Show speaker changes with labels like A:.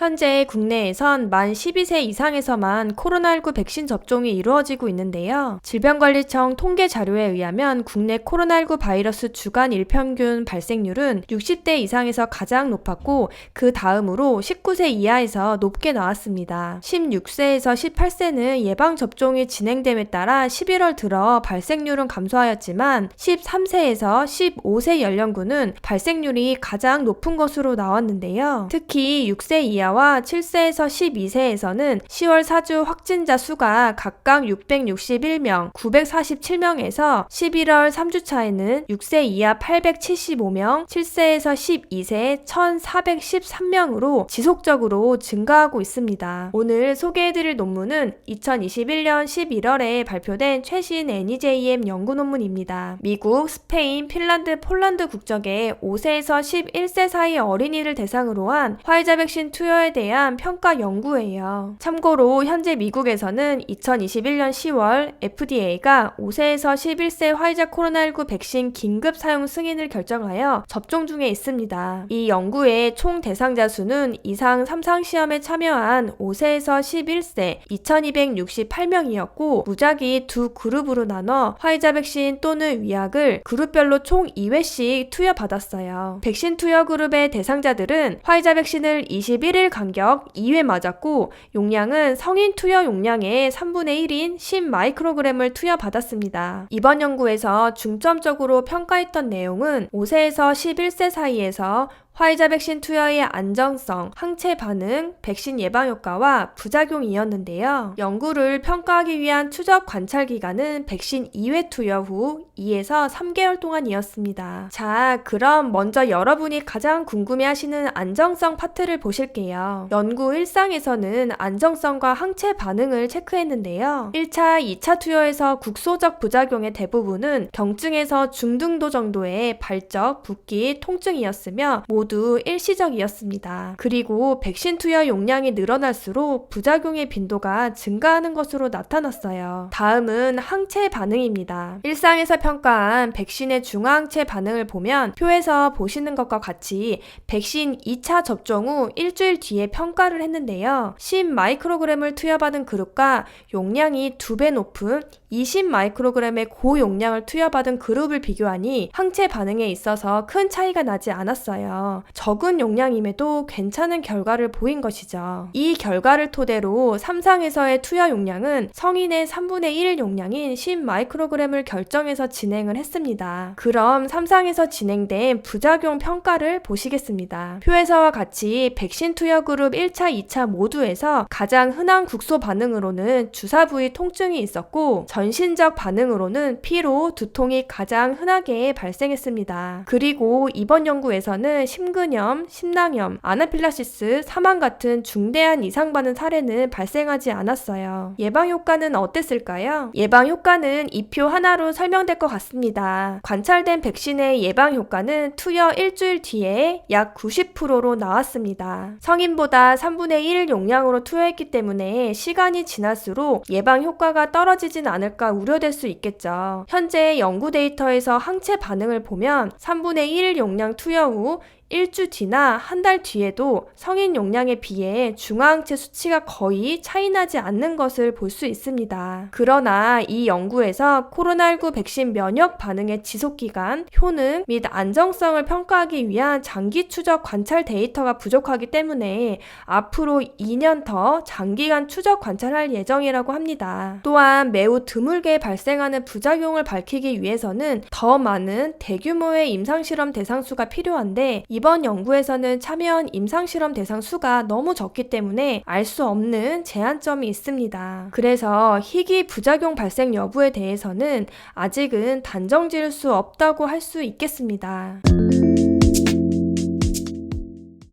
A: 현재 국내에선 만 12세 이상에서만 코로나19 백신 접종이 이루어지고 있는데요. 질병관리청 통계 자료에 의하면 국내 코로나19 바이러스 주간 일평균 발생률은 60대 이상에서 가장 높았고 그 다음으로 19세 이하에서 높게 나왔습니다. 16세에서 18세는 예방 접종이 진행됨에 따라 11월 들어 발생률은 감소하였지만 13세에서 15세 연령군은 발생률이 가장 높은 것으로 나왔는데요. 특히 6세 이하 와 7세에서 12세에서는 10월 사주 확진자 수가 각각 661명, 947명에서 11월 3주차에는 6세 이하 875명, 7세에서 12세 1413명으로 지속적으로 증가하고 있습니다. 오늘 소개해드릴 논문은 2021년 11월에 발표된 최신 NEJM 연구 논문입니다. 미국, 스페인, 핀란드, 폴란드 국적의 5세에서 11세 사이 어린이를 대상으로 한 화이자 백신 투여 에 대한 평가 연구예요. 참고로 현재 미국에서는 2021년 10월 FDA가 5세에서 11세 화이자 코로나19 백신 긴급 사용 승인을 결정하여 접종 중에 있습니다. 이 연구의 총 대상자 수는 이상 3상 시험에 참여한 5세에서 11세 2268명이었고 무작위 두 그룹으로 나눠 화이자 백신 또는 위약을 그룹별로 총 2회씩 투여받았어요. 백신 투여 그룹의 대상자들은 화이자 백신을 21일 간격 2회 맞았고 용량은 성인 투여 용량의 3분의 1인 10 마이크로그램을 투여받았습니다. 이번 연구에서 중점적으로 평가했던 내용은 5세에서 11세 사이에서 화이자 백신 투여의 안정성, 항체 반응, 백신 예방 효과와 부작용이었는데요. 연구를 평가하기 위한 추적 관찰 기간은 백신 2회 투여 후 2에서 3개월 동안이었습니다. 자, 그럼 먼저 여러분이 가장 궁금해 하시는 안정성 파트를 보실게요. 연구 1상에서는 안정성과 항체 반응을 체크했는데요. 1차, 2차 투여에서 국소적 부작용의 대부분은 경증에서 중등도 정도의 발적, 붓기, 통증이었으며 모두 일시적이었습니다. 그리고 백신 투여 용량이 늘어날수록 부작용의 빈도가 증가하는 것으로 나타났어요. 다음은 항체 반응입니다. 일상에서 평가한 백신의 중화항체 반응을 보면 표에서 보시는 것과 같이 백신 2차 접종 후 일주일 뒤에 평가를 했는데요. 10 마이크로그램을 투여받은 그룹과 용량이 두배 높은 20 마이크로그램의 고용량을 투여받은 그룹을 비교하니 항체 반응에 있어서 큰 차이가 나지 않았어요. 적은 용량임에도 괜찮은 결과를 보인 것이죠. 이 결과를 토대로 3상에서의 투여 용량은 성인의 3분의 1 용량인 10 마이크로그램을 결정해서 진행을 했습니다. 그럼 3상에서 진행된 부작용 평가를 보시겠습니다. 표에서와 같이 백신 투여 그룹 1차, 2차 모두에서 가장 흔한 국소 반응으로는 주사 부위 통증이 있었고 전신적 반응으로는 피로, 두통이 가장 흔하게 발생했습니다. 그리고 이번 연구에서는 심근염, 심낭염, 아나필라시스, 사망 같은 중대한 이상 반응 사례는 발생하지 않았어요. 예방 효과는 어땠을까요? 예방 효과는 이표 하나로 설명될 것 같습니다. 관찰된 백신의 예방 효과는 투여 일주일 뒤에 약 90%로 나왔습니다. 성인보다 3분의 1 용량으로 투여했기 때문에 시간이 지날수록 예방 효과가 떨어지진 않을 까 우려될 수 있겠죠. 현재 연구 데이터에서 항체 반응을 보면 3분의 1 용량 투여 후 일주 뒤나 한 달 뒤에도 성인 용량에 비해 중화항체 수치가 거의 차이나지 않는 것을 볼 수 있습니다. 그러나 이 연구에서 코로나19 백신 면역 반응의 지속 기간, 효능 및 안정성을 평가하기 위한 장기 추적 관찰 데이터가 부족하기 때문에 앞으로 2년 더 장기간 추적 관찰할 예정이라고 합니다. 또한 매우 드물게 발생하는 부작용을 밝히기 위해서는 더 많은 대규모의 임상실험 대상 수가 필요한데 이번 연구에서는 참여한 임상실험 대상 수가 너무 적기 때문에 알 수 없는 제한점이 있습니다. 그래서 희귀 부작용 발생 여부에 대해서는 아직은 단정 지을 수 없다고 할 수 있겠습니다.